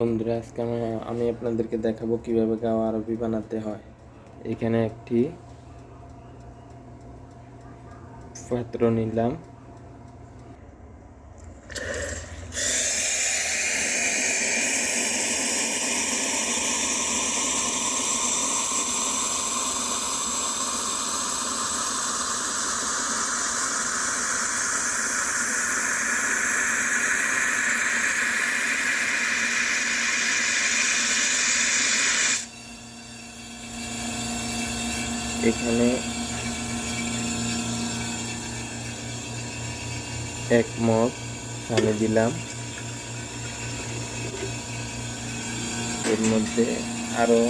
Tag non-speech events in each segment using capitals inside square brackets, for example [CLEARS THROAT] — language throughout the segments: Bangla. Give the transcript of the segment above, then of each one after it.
বন্ধুরা, আজকে আমি আমি আপনাদেরকে দেখাবো কীভাবে গাওয়া আরবি বানাতে হয়। এখানে একটি পাত্র নিলাম। এখানে এক মগ পানি দিলাম। এর মধ্যে আরও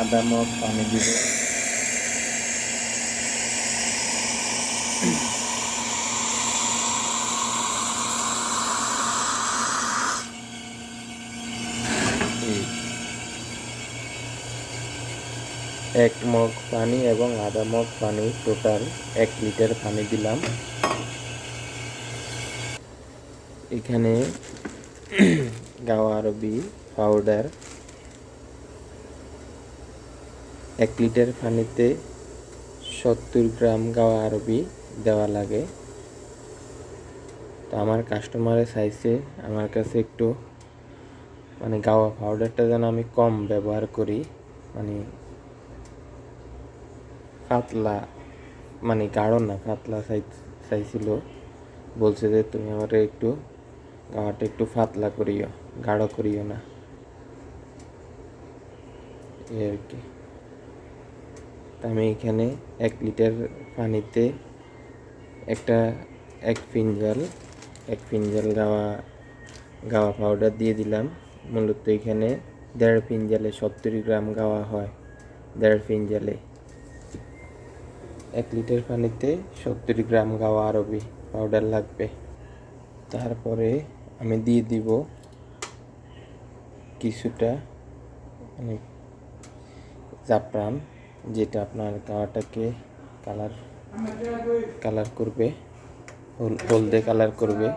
আদা মগ পানি দিব। এক মগ পানি এবং আধা মগ পানি টোটাল এক লিটার পানি দিলাম। এখানে [CLEARS THROAT] গাওয়া আরবি পাউডার এক লিটার পানিতে সত্তর গ্রাম গাওয়া আরবি দেওয়া লাগে। তো আমার কাস্টমারের চাইছে আমার কাছে একটু মানে গাওয়া পাউডারটা যেন আমি কম ব্যবহার করি। মানে পাতলা মানে গাঢ় না চাই চাইছিল বলছে যে, তুমি আমার একটু গাওয়াটা একটু পাতলা করিও, গাঢ় করিও না। এই আর কি। আমি এখানে এক লিটার পানিতে একটা, এক ফিঞ্জাল এক ফিঞ্জাল গাওয়া গাওয়া পাউডার দিয়ে দিলাম। মূলত এখানে দেড় ফিঞ্জালে সত্তর গ্রাম গাওয়া হয়, দেড় ফিঞ্জালে। এক লিটার পানিতে সত্তর গ্রাম গাওয়া আরবি পাউডার লাগবে। তারপরে আমি দিয়ে দিব কিছুটা মানে জাফরান, যেটা আপনার গাওয়াটাকে কালার কালার করবে, হল- হলদে কালার করবে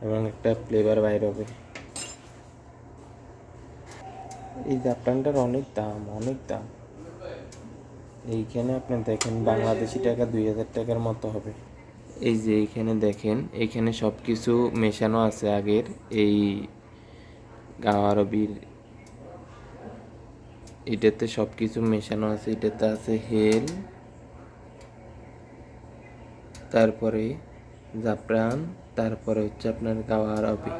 এবং একটা ফ্লেভার বাইর হবে। এই জাফরানটার অনেক দাম অনেক দাম। এইখানে আপনি দেখেন বাংলাদেশি টাকা দুই হাজার টাকার মতো হবে। এই যে এইখানে দেখেন এখানে সব কিছু মেশানো আছে আগের। এই আরবির এটাতে সব কিছু মেশানো আছে, এটাতে আছে হেল, তারপরে জাফরান, তারপরে হচ্ছে আপনার গাওয়া আরবি।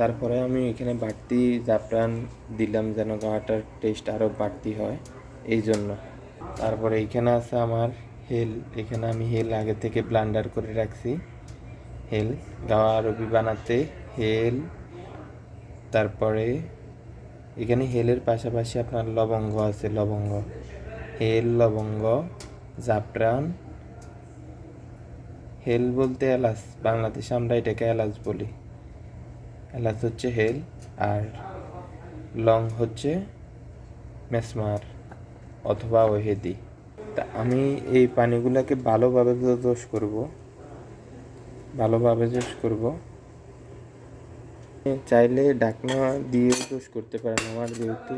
তারপরে আমি এখানে বাড়তি জাফরান দিলাম যেন গাওয়াটার টেস্ট আরও বাড়তি হয়, এই জন্য। তারপরে এখানে আছে আমার হেল, এখানে আমি হেল আগে থেকে ব্লান্ডার করে রাখছি। হেল, গাওয়া আরবি বানাতে হেল, তারপরে এখানে হেলের পাশাপাশি আপনার লবঙ্গ আছে, লবঙ্গ। হেল, লবঙ্গ, জাফরান। হেল বলতে এলাচ, বাংলাদেশে আমরা এটাকে এলাচ বলি। এলাচ হচ্ছে হেল, আর লং হচ্ছে মেসমার অথবা ওহেদি। তা আমি এই পানিগুলোকে ভালোভাবে জোশ করব, ভালোভাবে জোশ করব। চাইলে ডাকনা দিয়ে দোষ করতে পারেন আমার যেহেতু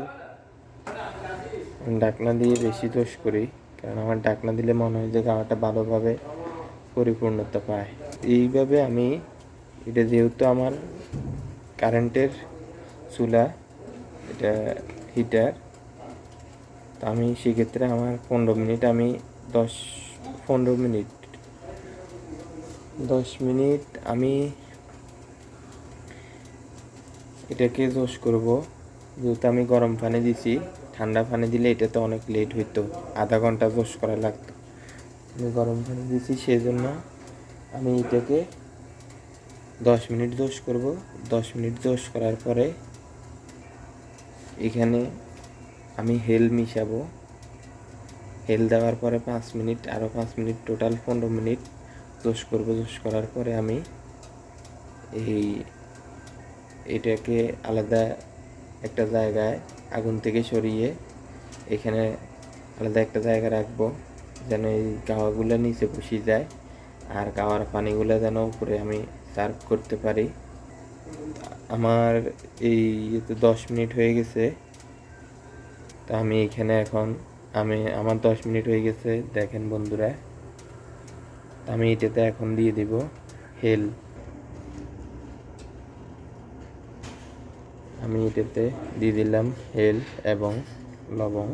ডাকনা দিয়ে বেশি দোষ করি, কারণ আমার ডাকনা দিলে মনে হয় যে গাওয়াটা ভালোভাবে পরিপূর্ণতা পায়। এইভাবে আমি, এটা যেহেতু আমার কারেন্টের চুলা, এটা হিটার তো আমি সেক্ষেত্রে আমার পনেরো মিনিট, আমি দশ, পনেরো মিনিট। দশ মিনিট আমি এটাকে জোশ করব। যেহেতু আমি গরম পানি দিছি, ঠান্ডা পানি দিলে এটাতে অনেক লেট হইতো। আধা ঘণ্টা জোশ করা লাগতো। আমি গরম পানি দিছি সেই জন্য আমি এটাকে দশ মিনিট দোষ করব। দশ মিনিট দোষ করার পরে এখানে আমি হেল মিশাবো। হেল দেওয়ার পরে পাঁচ মিনিট আরও পাঁচ মিনিট, টোটাল পনেরো মিনিট দোষ করব। দোষ করার পরে আমি এই এটাকে আলাদা একটা জায়গায় আগুন থেকে সরিয়ে এখানে আলাদা একটা জায়গা রাখব, যেন এই গাওয়াগুলো নিচে বসে যায়। আর গাওয়ার পানিগুলো যেন উপরে আমি সার্ভ করতে পারি। আমার এই দশ মিনিট হয়ে গেছে। তা আমি এখানে এখন, আমি, আমার দশ মিনিট হয়ে গেছে, দেখেন বন্ধুরা। আমি এটাতে এখন দিয়ে দিব হেল। আমি এটাতে দিয়ে দিলাম হেল এবং লবং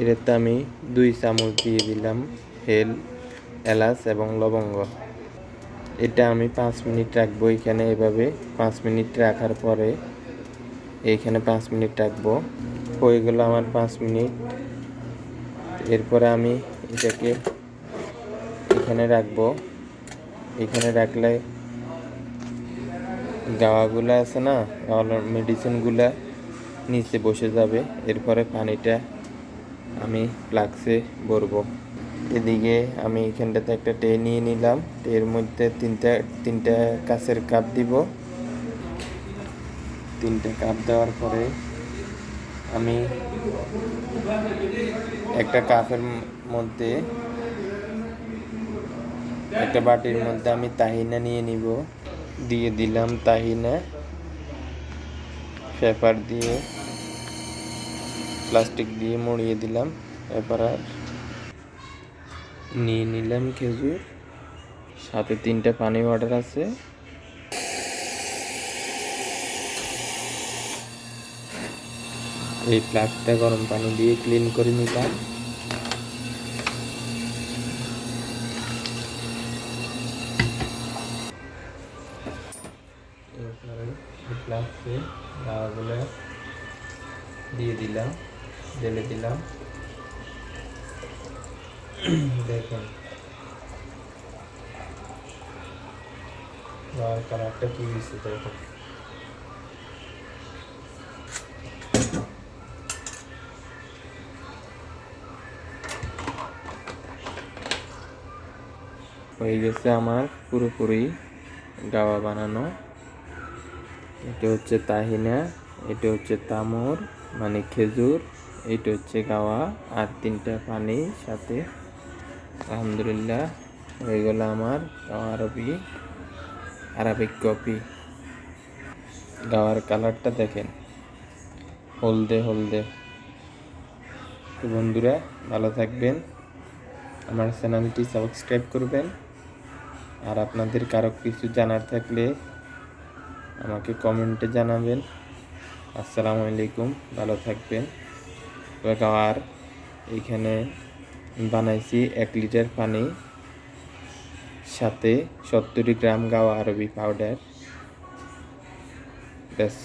এটাতে আমি দুই চামচ দিয়ে দিলাম হেল এলাচ এবং লবঙ্গ। এটা আমি পাঁচ মিনিট রাখব এখানে এভাবে। পাঁচ মিনিট রাখার পরে এইখানে পাঁচ মিনিট রাখব। হয়ে গেল আমার পাঁচ মিনিট। এরপরে আমি এটাকে এখানে রাখব। এখানে রাখলে গাওয়াগুলো আছে না মেডিসিনগুলা নিচে বসে যাবে। এরপরে পানিটা আমি ফ্লাক্সে ভরবো। এদিকে আমি এখানটাতে একটা টে নিয়ে নিলাম। টের মধ্যে তিনটা তিনটা কাছের কাপ দিব। তিনটা কাপ দেওয়ার পরে আমি একটা কাপের মধ্যে, একটা বাটির মধ্যে আমি তাহিনা নিয়ে নিব। দিয়ে দিলাম তাহিনা, পেপার দিয়ে, প্লাস্টিক দিয়ে মুড়িয়ে দিলাম। এরপর আর নিয়ে নিলাম খেজুর। সাথে তিনটা পানি অর্ডার আছে। এই প্লাগটা গরম পানি দিয়ে ক্লিন করে নিলাম। দিয়ে দিলাম, ঢেলে দিলাম। দেখুন। কি দেখুন। হয়ে গেছে আমার পুরোপুরি গাওয়া বানানো। এটা হচ্ছে তাহিনা, এটা হচ্ছে তামর মানে খেজুর, এটা হচ্ছে গাওয়া, আর তিনটা পানি সাথে আলহামদুলিল্লাহ, হয়ে গেল আমার আরবি, আরবিক কপি গাওয়ার কালারটা দেখেন, হলদে হলদে। তো বন্ধুরা, ভালো থাকবেন, আমার চ্যানেলটি সাবস্ক্রাইব করবেন। আর আপনাদের কারও কিছু জানার থাকলে আমাকে কমেন্টে জানাবেন। আসসালামু আলাইকুম, ভালো থাকবেন। গাওয়ার এইখানে বানাইছি এক লিটার পানি সাথে সত্তর গ্রাম গাওয়া আরবি পাউডার ব্যাস।